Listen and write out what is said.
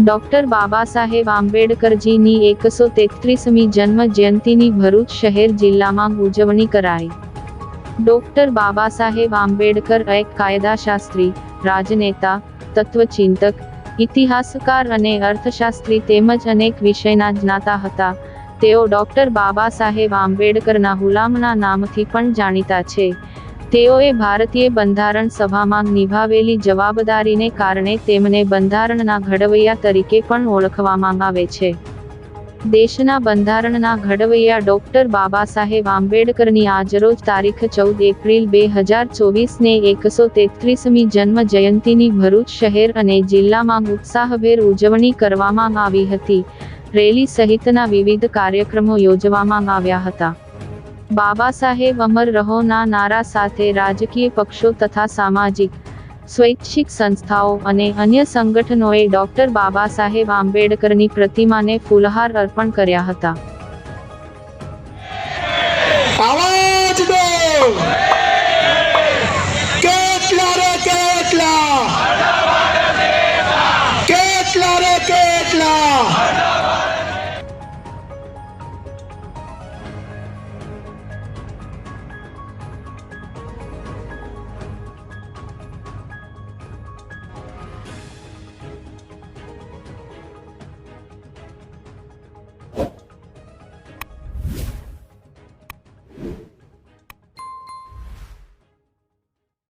Doctor Baba Saheb આંબેડકરજીની એકસો તેત્રીસમી જન્મ જયંતિની ભરૂચ શહેર જિલ્લામાં ઉજવણી કરાઈ. ડોક્ટર બાબા સાહેબ આંબેડકર એક કાયદાશાસ્ત્રી, રાજનેતા, તત્વચિંતક, ઇતિહાસકાર અને અર્થશાસ્ત્રી તેમજ અનેક વિષયના જ્ઞાતા હતા. તેઓ ડોક્ટર બાબા સાહેબ આંબેડકરના હુલામના નામથી પણ જાણીતા છે. તેઓએ ભારતીય બંધારણ સભામાં નિભાવેલી જવાબદારીને કારણે તેમને બંધારણના ઘડવૈયા તરીકે પણ ઓળખવામાં આવે છે. દેશના બંધારણના ઘડવૈયા ડોક્ટર બાબા સાહેબ આંબેડકરની આજરોજ તારીખ ચૌદ એપ્રિલ બે હજાર ચોવીસને એકસો તેત્રીસમી જન્મ જયંતિની ભરૂચ શહેર અને જિલ્લામાં ઉત્સાહભેર ઉજવણી કરવામાં આવી હતી. રેલી સહિતના વિવિધ કાર્યક્રમો યોજવામાં આવ્યા હતા. બાબા સાહેબ અમર રહોના નારા સાથે રાજકીય પક્ષો તથા સામાજિક, સ્વૈચ્છિક સંસ્થાઓ અને અન્ય સંગઠનોએ ડોક્ટર બાબા સાહેબ આંબેડકરની પ્રતિમાને ફૂલહાર અર્પણ કર્યા હતા.